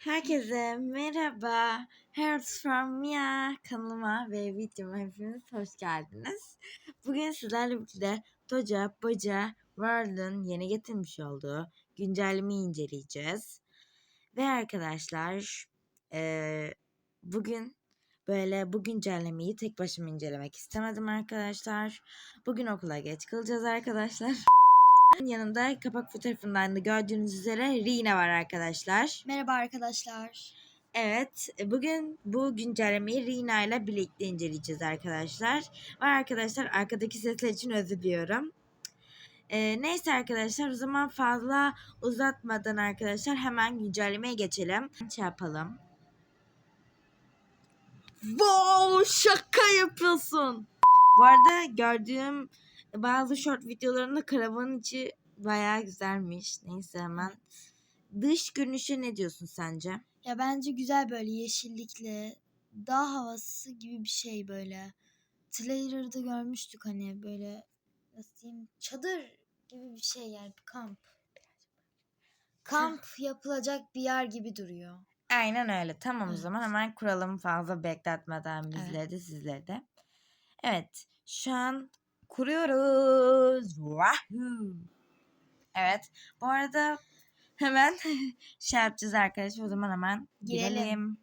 Herkese merhaba. Hearts from Mia kanalıma ve videoma hepiniz hoş geldiniz. Bugün sizlerle birlikte Doja Boja World'un yeni getirmiş olduğu güncellemeyi inceleyeceğiz. Ve arkadaşlar eee, bugün böyle bu güncellemeyi tek başıma incelemek istemedim arkadaşlar. Bugün okula geç kalacağız arkadaşlar. Yanımda kapak fotoğrafından da gördüğünüz üzere Rina var arkadaşlar. Merhaba arkadaşlar. Evet, bugün bu güncellemeyi Rina ile birlikte inceleyeceğiz arkadaşlar. Ve arkadaşlar arkadaki sesler için özür diliyorum. Ee, neyse arkadaşlar o zaman fazla uzatmadan arkadaşlar hemen güncellemeye geçelim. Şey yapalım. Wow şaka yapıyorsun. Bu arada gördüğüm bazı short videolarında karavanın içi bayağı güzelmiş. Neyse hemen. Dış görünüşe ne diyorsun sence? Ya bence güzel böyle yeşillikli, dağ havası gibi bir şey böyle. Trailer'da görmüştük hani böyle nasıl diyeyim çadır gibi bir şey yani bir kamp. Kamp yapılacak bir yer gibi duruyor. Aynen öyle. Tamam o Evet. zaman hemen kuralım fazla bekletmeden bizleri de sizleri de. Evet. Şu an kuruyoruz. Wahoo. Evet. Bu arada hemen şey yapacağız arkadaşlar. O zaman hemen Girelim. girelim.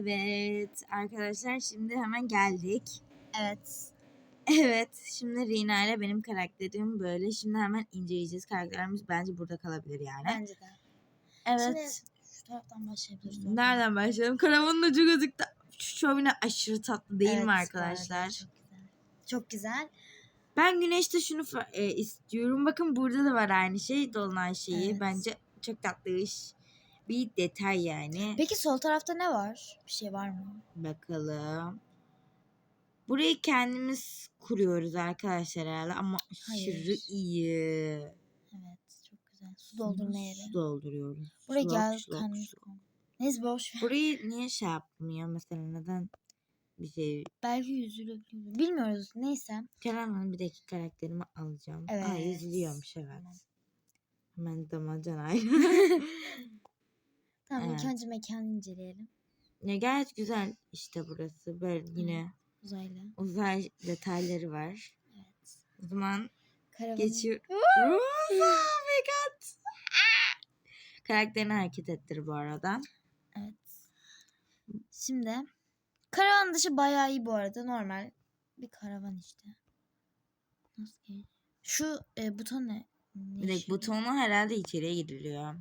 Evet arkadaşlar şimdi hemen geldik. Evet. Evet şimdi Rina ile benim karakterim böyle. Şimdi hemen inceleyeceğiz. Karakterlerimiz bence burada kalabilir yani. Bence de. Evet. Şimdi şu taraftan başlayabiliriz. Nereden başlayalım? Karavanın ucu gözüktü. Şu şömine aşırı tatlı değil mi Evet, arkadaşlar? bence Çok güzel. Çok güzel. Ben güneşte şunu e, istiyorum. Bakın burada da var aynı şey. Dolunay şeyi. Evet. Bence çok tatlı iş. Bir detay yani. Peki sol tarafta ne var? Bir şey var mı? Bakalım. Burayı kendimiz kuruyoruz arkadaşlar herhalde ama aşırı Hayır. iyi. Evet çok güzel. Su doldurma yeri. Su dolduruyoruz. Buraya Şlok, gel kendimiz koy. Neyse boş ver. Burayı niye şey yapmıyor mesela neden bir şey Belki yüzülebilir. Bilmiyoruz. Neyse. Kerem Hanım bir dakika karakterimi alacağım. Evet. Aa Evet. yazılıyormuş evet. Hemen damacanay. Tamam ilk Evet. önce mekanı inceleyelim. ya gayet güzel işte burası. Böyle yine Uzaylı. uzay detayları var. Evet. O zaman Karavanı. geçiyor. oh my god. Karakterini hareket ettir bu arada. Evet. Şimdi karavan dışı bayağı iyi bu arada. Normal bir karavan işte. Nasıl ki? Şu e, buton ne? ne Bir dakika butonu herhalde içeriye giriliyor.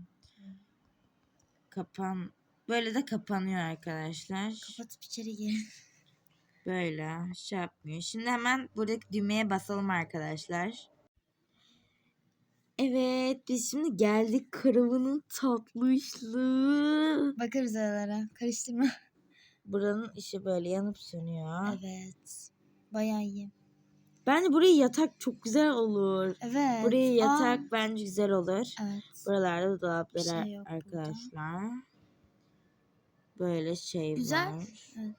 Kapan. Böyle de kapanıyor arkadaşlar. Kapatıp içeri gir. Böyle şey yapmıyor. Şimdi hemen buradaki düğmeye basalım arkadaşlar. Evet biz şimdi geldik karavanın tatlışlığı. Bakarız aralara. Karıştırma. Buranın işi böyle yanıp sönüyor. Evet. Bayağı iyi. Bence buraya yatak çok güzel olur. Evet. Buraya Aa, yatak bence güzel olur. evet. Buralarda da dolapları şey yok burada. arkadaşlar. Böyle şey Güzel. var. Evet.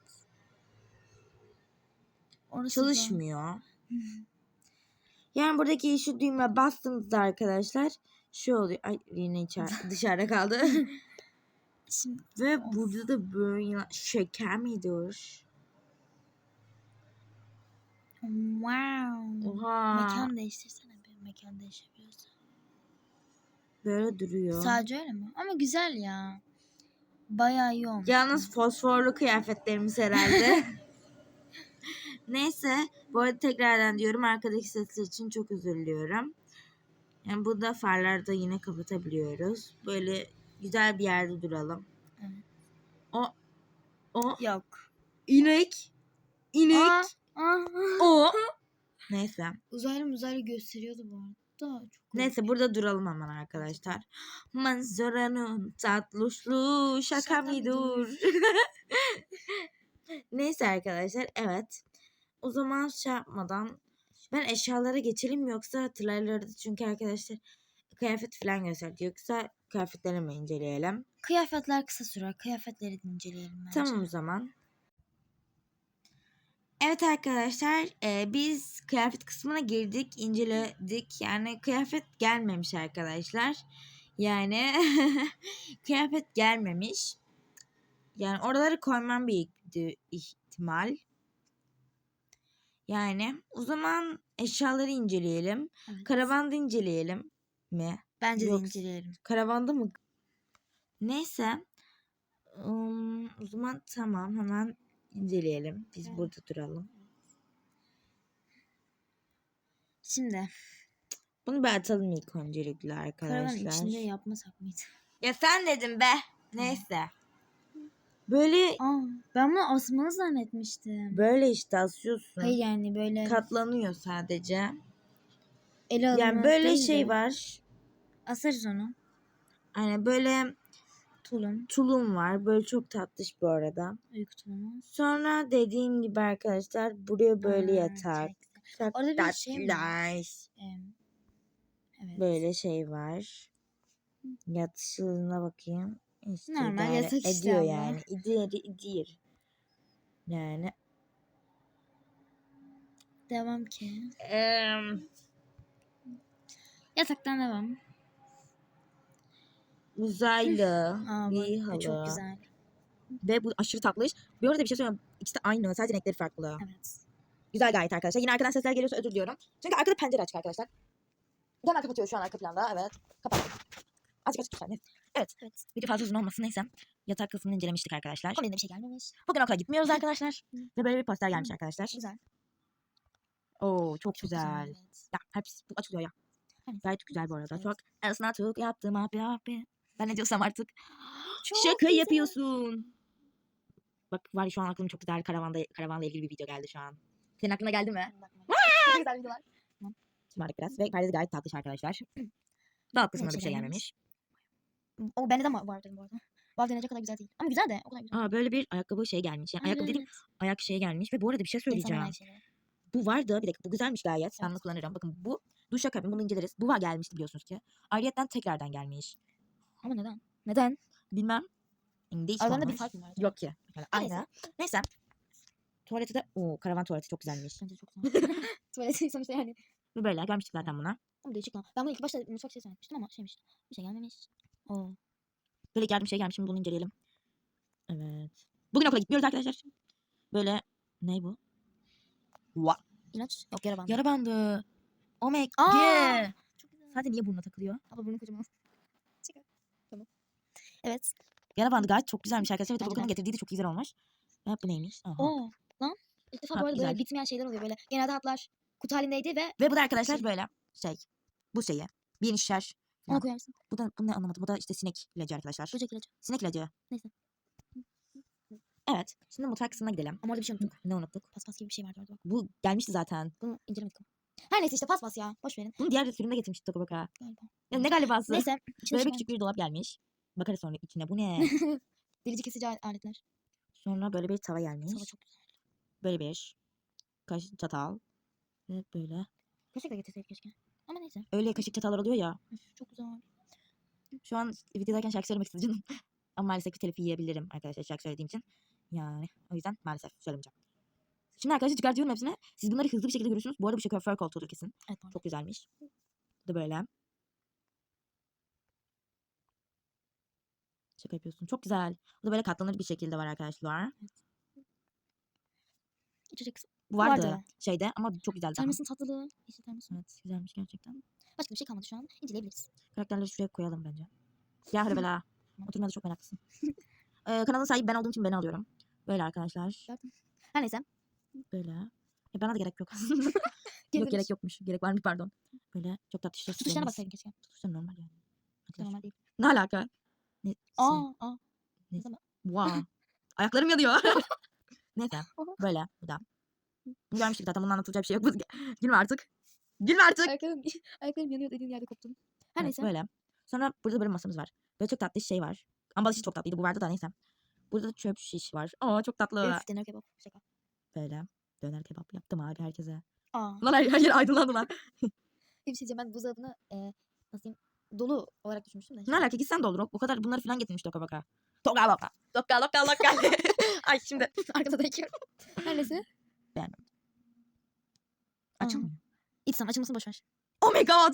Orası Çalışmıyor. Yani buradaki şu düğme bastığınızda arkadaşlar şu oluyor. Ay yine içer dışarıda kaldı. Şimdi Ve burada da böyle şeker miydi o? Wow. Oha. Mekan değiştirsene bir mekan değişebiliyorsa. Böyle duruyor. Sadece öyle mi? Ama güzel ya. Bayağı iyi olmuş. Yalnız fosforlu kıyafetlerimiz herhalde. Neyse. Bu arada tekrardan diyorum arkadaki sesler için çok özür diliyorum. Yani burada farları da yine kapatabiliyoruz. Böyle güzel bir yerde duralım. Evet. O o Yok. inek inek aa. O Neyse. Uzaylı uzaylı gösteriyordu bu arada. Çok. Neyse burada duralım hemen arkadaşlar. Manzaranın tatluşluğu şaka mı dur? Neyse arkadaşlar evet. O zaman şey yapmadan ben eşyalara geçelim mi yoksa trailer'da çünkü arkadaşlar kıyafet falan gösterdi. Yoksa kıyafetleri mi inceleyelim? Kıyafetler kısa sürer. Kıyafetleri de inceleyelim bence. Tamam o zaman. Evet arkadaşlar e, biz kıyafet kısmına girdik inceledik yani kıyafet gelmemiş arkadaşlar yani kıyafet gelmemiş yani oraları koymam bir ihtimal yani o zaman eşyaları inceleyelim Evet. karavanda inceleyelim mi Bence de Yok. inceleyelim. Karavanda mı? Neyse. Im, o zaman tamam hemen inceleyelim. Biz Evet. burada duralım. Şimdi Bunu bir atalım ilk öncelikle karavan arkadaşlar. içinde yapmasak mıydı? Ya sen dedim be. Neyse. Böyle Aa, ben bunu asmalı zannetmiştim. böyle işte asıyorsun. Hayır yani böyle Katlanıyor sadece. ele Yani böyle şey de var. Asarız onu. Hani böyle Tulum. tulum var. Böyle çok tatlış bu arada. Uyku tulumu. Sonra dediğim gibi arkadaşlar buraya böyle Aa, yatak. çok Orada bir şey mi var? evet. Böyle şey var. Yatışına bakayım. İşte Normal yatak işte ediyor yani. İdir, idir. Yani. Devam ki. em, Yataktan devam. Uzaylı Aa, bir bak, halı. bu çok güzel. Ve bu aşırı tatlış. Bir arada bir şey söyleyeyim. İkisi de aynı. Sadece renkleri farklı. Evet. Güzel gayet arkadaşlar. Yine arkadan sesler geliyorsa özür diliyorum. Çünkü arkada pencere açık arkadaşlar. Hemen kapatıyor şu an arka planda. Evet. Kapat. Azıcık açık lütfen. Evet. Evet. Video fazla uzun olmasın neyse. Yatak kısmını incelemiştik arkadaşlar. Kombinde bir şey gelmemiş. Bugün okula gitmiyoruz arkadaşlar. Ve böyle bir poster gelmiş arkadaşlar. Güzel. Oo çok, Çok güzel. evet. Ya hepsi bu açılıyor ya. Evet. Gayet güzel bu arada. Evet. Çok çok yaptım abi abi. Ben ne diyorsam artık. Çok Şaka güzel. yapıyorsun. Bak var ya şu an aklıma çok güzel karavanda karavanla ilgili bir video geldi şu an. Senin aklına geldi mi? Çok güzel videolar. Şımarık biraz. Ve perdesi gayet tatlış arkadaşlar. Dolap kısmında da bir şey gelmemiş. O bende de var var dedim bu arada. Var denecek kadar güzel değil. Ama güzel de o kadar güzel. Aa böyle bir ayakkabı şey gelmiş. Yani ayakkabı dedim ayak şey gelmiş. Ve bu arada bir şey söyleyeceğim. şey. Bu vardı. Bir dakika bu güzelmiş gayet. Ben bunu kullanırım. Bakın bu duşakabin bunu inceleriz. Bu var gelmişti biliyorsunuz ki. Ayrıyeten tekrardan gelmiş. Ama neden? Neden? Bilmem. Yani değişik Aralarında bir fark mı var? acaba? Yok ki. Yani Neyse. aynı. Neyse. Tuvaleti de o karavan tuvaleti çok güzelmiş. Bence çok güzel. Tuvaleti sonuçta yani. Bu böyle görmüştük zaten bunu. Ama değişik lan. Ben bunu ilk başta mutfak şey zannetmiştim ama şeymiş. Bir şey gelmemiş. Oo. Böyle geldim şey gelmiş şimdi bunu inceleyelim. Evet. Bugün okula gitmiyoruz arkadaşlar. Böyle ne bu? What? İlaç. Yok yara bandı. Yara bandı. Oh my Aa! god. Çok güzel. Sadece niye burnuna takılıyor? Abla burnu kocaman. Evet. Yara bandı gayet çok güzelmiş arkadaşlar. Ve Bence Topuklu'nun de. getirdiği de çok güzel olmuş. Ve bu neymiş? Aha. Oo. Lan. İlk defa Ha, güzel. böyle bitmeyen şeyler oluyor böyle. Genelde hatlar kutu halindeydi ve Ve bu da arkadaşlar Şey- böyle şey. Bu şeyi. Bir şişer. ona Ya. koyarsın. Bu da bunu ne anlamadım. Bu da işte sinek ilacı arkadaşlar. Böcek ilacı. Sinek ilacı. Neyse. Evet. Şimdi mutfak kısmına gidelim. Ama orada bir şey unuttuk. Ne unuttuk? Paspas gibi bir şey vardı orada bak. Bu gelmişti zaten. Bunu incelemedik ama. Her neyse işte paspas ya. Boş verin. Bunu diğer sürümde getirmişti Tokoboka. Galiba. Ya ne galibası? Neyse. Böyle bir küçük bir dolap gelmiş. Bakarız sonra içine. Bu ne? Delici kesici al- aletler. sonra böyle bir tava gelmiş. Sana çok güzel. Böyle bir kaş çatal. Ve böyle. Kaşık da getirseydik keşke. Ama neyse. Öyle kaşık çatallar oluyor ya. Üf, çok güzel. Şu an videodayken şarkı söylemek istedim canım. Ama maalesef ki telif yiyebilirim arkadaşlar şarkı söylediğim için. Yani o yüzden maalesef söylemeyeceğim. Şimdi arkadaşlar çıkartıyorum hepsini. Siz bunları hızlı bir şekilde görürsünüz. Bu arada bu şoför koltuğudur kesin. Evet. Çok güzelmiş. Bu da böyle. Şaka yapıyorsun. Çok güzel. Bu da böyle katlanır bir şekilde var arkadaşlar. İçecek Bu vardı, Vardı. şeyde ama çok güzeldi. ama. termosun tatlılığı. Yeşil termosun. Evet güzelmiş gerçekten. Başka bir şey kalmadı şu an. İnceleyebiliriz. Karakterleri şuraya koyalım bence. Ya hadi bela. Oturmada çok meraklısın. ee, kanalın sahibi ben olduğum için beni alıyorum. Böyle arkadaşlar. Her neyse. Böyle. E bana da gerek yok aslında. yok gerek yokmuş. Gerek var mı pardon. Böyle çok tatlı işte. Tutuşlarına baksaydın keşke. Tutuşlar normal yani. Arkadaşlar. Normal değil. Ne alaka? Ne? Aa, aa. Wow. Ayaklarım yanıyor. Neyse. Böyle bu da. Görmüştük zaten bunun anlatılacak bir şey yok. Gülme artık. Gülme artık. Ayaklarım, ayaklarım yanıyor dediğin yerde koptum. Her Evet, neyse. Böyle. Sonra burada böyle masamız var. Böyle çok tatlı şey var. Ambalajı çok tatlıydı. Bu vardı da neyse. Burada da çöp şiş var. Aa çok tatlı. Öf döner kebap. Şaka. Böyle. Döner kebap yaptım abi herkese. Aa. Lan her, her yer aydınlandı lan. Bir şey diyeceğim ben buzdolabını e, nasıl diyeyim dolu olarak düşünmüştüm de. ne alaka gitsen de olur. O- kadar bunları falan getirmiş Toka Baka. Toka Baka. Toka Baka Baka. Ay şimdi. Arkada da ekiyorum. Her neyse. Açılmıyor. İç sen açılmasını boş ver. Oh my god.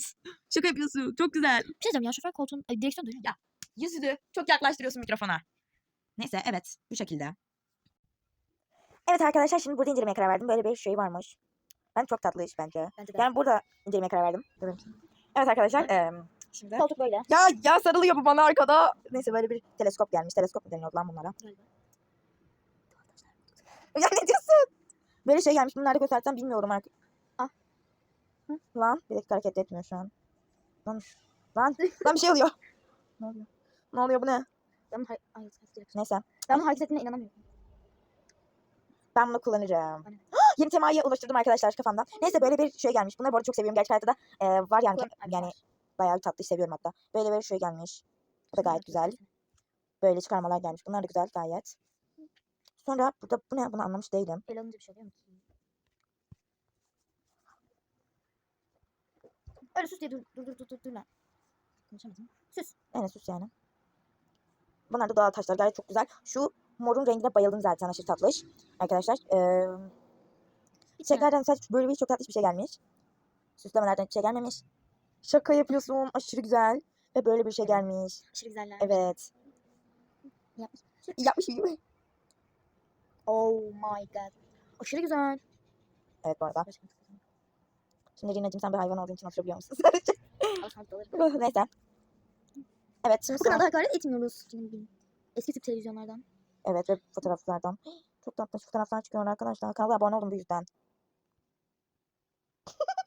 Şaka yapıyorsun. Çok güzel. Bir şey diyeceğim ya şoför koltuğun ay, direksiyon dönüyor. Ya. Yüzünü çok yaklaştırıyorsun mikrofona. Neyse evet bu şekilde. Evet arkadaşlar şimdi burada incelemeye karar verdim. Böyle bir şey varmış. Ben çok tatlı iş bence. Bence de. Yani burada incelemeye karar verdim. Evet arkadaşlar. eee, şimdi. Koltuk böyle. Ya ya sarılıyor bu bana arkada. Neyse böyle bir teleskop gelmiş. Teleskop mu deniyordu lan bunlara? Ya ne diyorsun? Böyle şey gelmiş. Nerede göstersem bilmiyorum artık. Ah. Hı? Lan bir dakika hareket etmiyor şu an. Lan. Lan. Lan bir şey oluyor. Ne oluyor? Ne oluyor bu ne? Ben hay- ay. Neyse. Ben bunu hareket ettiğine inanamıyorum. Ben bunu kullanacağım. Yeni temayı oluşturdum arkadaşlar kafamda. Neyse böyle bir şey gelmiş. Bunları bu arada çok seviyorum. Gerçek hayatta da e, var yani. Yani bayağı tatlı seviyorum hatta. Böyle bir şey gelmiş. Bu da gayet güzel. Böyle çıkarmalar gelmiş. Bunlar da güzel gayet. Sonra burada bu ne? Bunu anlamış değilim. El alınca bir şey oluyor mu ki? Öyle sus diye dur dur dur dur dur, lan. Konuşamadım. Sus. Yani sus yani. Bunlar da doğal taşlar. Gayet çok güzel. Şu morun rengine bayıldım zaten. Aşırı tatlış. Arkadaşlar. Ee, Çiçeklerden saç böyle bir çok tatlış bir şey gelmiş. Süslemelerden hiçbir şey gelmemiş. Şaka yapıyorsun. Aşırı güzel. Ve böyle bir şey gelmiş. Aşırı güzeller. Evet. Yapmış. Yapmış gibi. Oh my god. Aşırı güzel. Evet bu arada. Şimdi Rina'cığım sen bir hayvan olduğun için hatırlıyor musun? Neyse. Evet şimdi Bu kadar da hakaret etmiyoruz. Eski tip televizyonlardan. Evet ve fotoğraflardan. Çok tatlı fotoğraflar çıkıyor arkadaşlar. Kanala abone olun bu yüzden.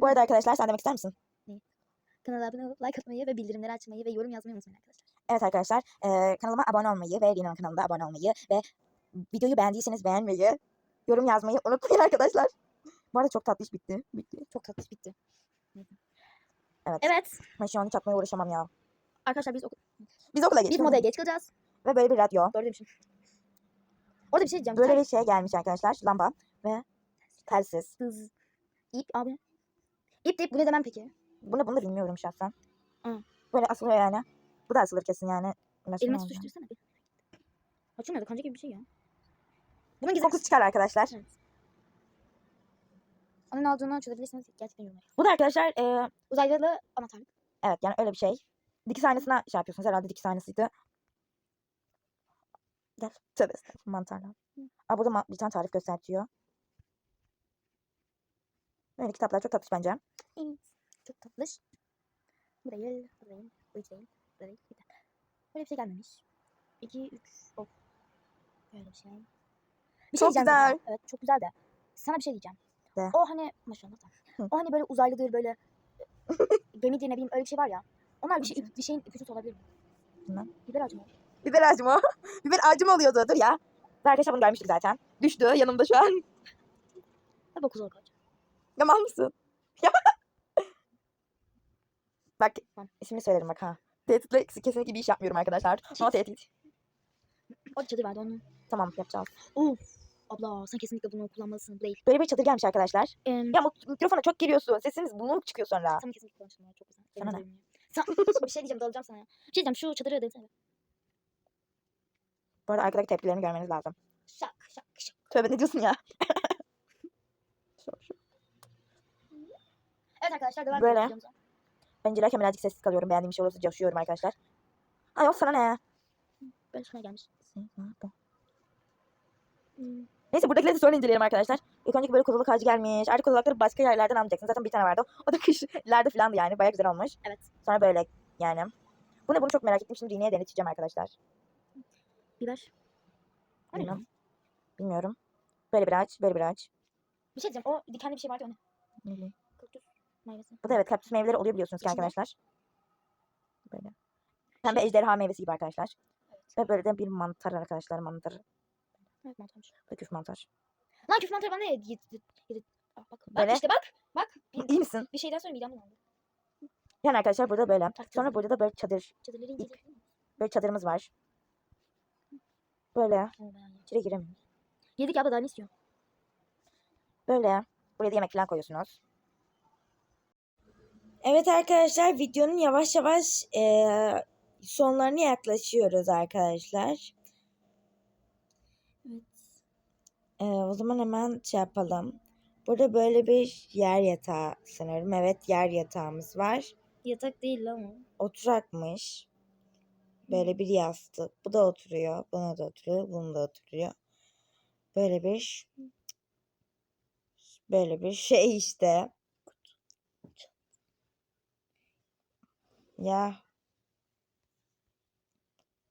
Bu arada arkadaşlar sen demek ister misin? Kanala abone olup like atmayı ve bildirimleri açmayı ve yorum yazmayı unutmayın arkadaşlar. Evet arkadaşlar eee, kanalıma abone olmayı ve Rina'nın kanalına abone olmayı ve videoyu beğendiyseniz beğenmeyi, yorum yazmayı unutmayın arkadaşlar. Bu arada çok tatlı iş bitti. Bitti. Çok tatlı bitti. Neyse. Evet. Evet. Ben şu an hiç atmaya uğraşamam ya. Arkadaşlar biz, oku- Biz okula biz geçiyoruz. modaya geç kalacağız. Ve böyle bir radyo. Doğru demişim. Orada bir şey diyeceğim. Böyle Böyle bir şey gelmiş arkadaşlar. Lamba ve telsiz. hız. İp abi. İp deyip bu ne demem peki? Bunu bunu da bilmiyorum şahsen. Hı. Böyle asılıyor yani. Bu da asılır kesin yani. Başka Elime tutuştursana bir. Açılmıyor da kanca gibi bir şey ya. Bunun gizli Fokus çıkar arkadaşlar. Evet. Onun ne olduğunu çözebilirsiniz. Gerçekten yorumlar. Bu da arkadaşlar eee, Uzaylı anahtarlık. evet yani öyle bir şey. Dikiz aynasına şey yapıyorsunuz. Herhalde dikiz aynasıydı. Gel. Tövbe estağfurullah, mantarlar. Aa, burada ma- bir tane tarif gösteriyor. Böyle kitaplar çok tatlı bence. Evet. Çok tatlış. Bu değil. Bu değil. Bu hiç değil. Bu değil. Bir dakika. Böyle bir şey gelmemiş. 2, 3, of. Böyle bir şey. Bir Çok diyeceğim sana. güzel. Evet çok güzel de. Sana bir şey diyeceğim. De. O hani maşallah da. O hani böyle uzaylıdır böyle gemidir ne bileyim öyle bir şey var ya. Onlar bir şey bir şeyin ipucu olabilir mi? Bilmem. Biber ağacı mı? Biber ağacı mı? Biber ağacı mı oluyordu? Dur ya. Ve arkadaşlar bunu görmüştük zaten. Düştü yanımda şu an. Dokuz olarak ağacı. Yaman mısın? Bak ismini söylerim bak ha. Tehditle kesinlikle bir iş yapmıyorum arkadaşlar. Ama tehdit. O çadır vardı onun. Tamam yapacağız. Uf. Abla sen kesinlikle bunu kullanmalısın. Değil. Böyle bir çadır gelmiş arkadaşlar. Em, Ya mik- mikrofona çok giriyorsun. Sesiniz bulunuk çıkıyor sonra. Sana kesinlikle ya. Çok güzel. Sana ne? Sen, bir şey diyeceğim dalacağım sana ya. Bir şey diyeceğim şu çadırı denesene. Bu arada arkadaki tepkilerini görmeniz lazım. Şak şak şak. Tövbe ne diyorsun ya? Şu- şu. Evet arkadaşlar devam Böyle. edelim ben incelerken birazcık sessiz kalıyorum. Beğendiğim bir şey olursa coşuyorum arkadaşlar. Ay yok sana ne? Böyle şuna gelmiş. Hmm. Neyse buradakileri de sonra inceleyelim arkadaşlar. İlk önceki böyle kozalak ağacı gelmiş. Artık kozalakları başka yerlerden almayacaksın. Zaten bir tane vardı. O da kışlarda falandı yani. Bayağı güzel olmuş. Evet. Sonra böyle yani. Bu ne bunu çok merak ettim. Şimdi iğneye deneteceğim arkadaşlar. Biber. O ya? Bilmiyorum. Böyle bir ağaç, böyle bir ağaç. Bir şey diyeceğim. O dikenli bir şey vardı o? Ne bileyim. Kaktüs meyvesi. Bu da evet kaktüs meyveleri oluyor biliyorsunuz ki İçinde. arkadaşlar. Böyle. Pembe ejderha meyvesi gibi arkadaşlar. Ve böyle de bir mantar arkadaşlar mantar. Evet mantarmış. Öküz mantar. Lan küf mantarı bana yedi? yedi- yedi- Bak, bak, bak Böyle. işte bak. Bak. Bir, İyi misin? bir şeyden sonra midem bulandı. Yani arkadaşlar burada böyle. Takacağız. Sonra burada da böyle çadır. Çadırları İp. Böyle çadırımız var. Böyle. İçeri giremiyoruz. Yedik abla daha ne istiyor? Böyle. Buraya da yemek falan koyuyorsunuz. Evet arkadaşlar videonun yavaş yavaş eee, sonlarına yaklaşıyoruz arkadaşlar. Evet. Eee, o zaman hemen şey yapalım. Burada böyle bir yer yatağı sanırım. Evet yer yatağımız var. Yatak değil o. Oturakmış. Böyle bir yastık. Bu da oturuyor. Buna da oturuyor. Bunu da oturuyor. Böyle bir böyle bir şey işte. Ya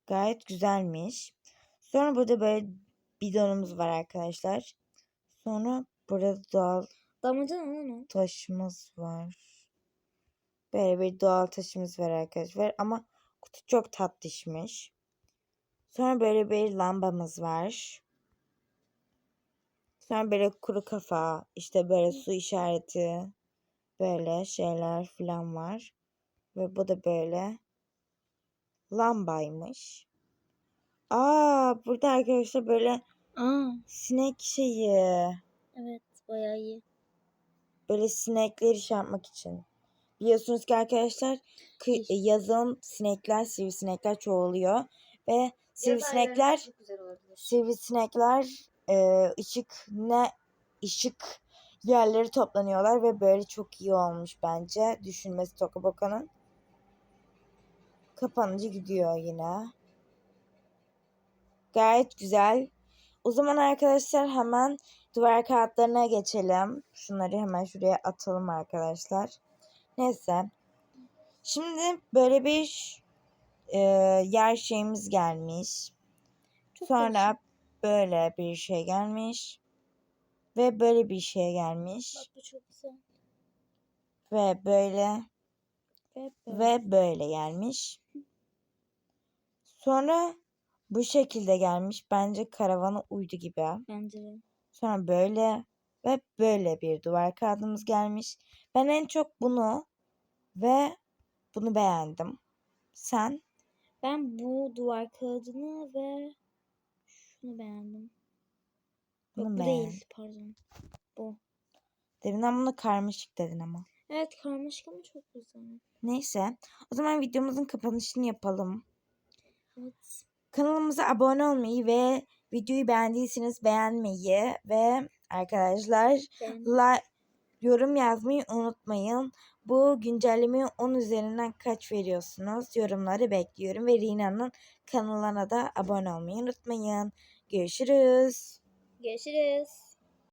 gayet güzelmiş. Sonra burada böyle bidonumuz var arkadaşlar. Sonra burada doğal Damacana o. taşımız var. Böyle bir doğal taşımız var arkadaşlar. Ama kutu çok tatlışmış. Sonra böyle bir lambamız var. Sonra böyle kuru kafa, işte böyle su işareti, böyle şeyler falan var. Ve bu da böyle lambaymış. Aa, burada arkadaşlar böyle Aa. sinek şeyi, Evet bayağı iyi. böyle sinekleri şey yapmak için. Biliyorsunuz ki arkadaşlar kı- yazın sinekler, sivrisinekler çoğalıyor ve sivrisinekler sivrisinekler e, ışık ne ışık yerleri toplanıyorlar ve böyle çok iyi olmuş bence düşünmesi Tokaboka'nın. Kapanıcı gidiyor yine. Gayet güzel. O zaman arkadaşlar hemen duvar kağıtlarına geçelim. Şunları hemen şuraya atalım arkadaşlar. Neyse. Şimdi böyle bir e, yer şeyimiz gelmiş. Çok Sonra böyle bir şey gelmiş. Ve böyle bir şey gelmiş. Bak bu çok güzel. Ve böyle Ve böyle. ve böyle gelmiş. Sonra bu şekilde gelmiş. Bence karavana uydu gibi. Bence de. Sonra böyle ve böyle bir duvar kağıdımız gelmiş. Ben en çok bunu ve bunu beğendim. Sen? Ben bu duvar kağıdını ve şunu beğendim. Yok Bunu bu beğen. değil pardon. Bu. Deminden bunu karmaşık dedin ama. Evet karmaşık ama çok güzel. Neyse. O zaman videomuzun kapanışını yapalım. Evet. Kanalımıza abone olmayı ve videoyu beğendiyseniz beğenmeyi ve arkadaşlar Ben like, yorum yazmayı unutmayın. Bu güncellemeyi 10 üzerinden kaç veriyorsunuz? Yorumları bekliyorum ve Rina'nın kanalına da abone olmayı unutmayın. Görüşürüz. Görüşürüz.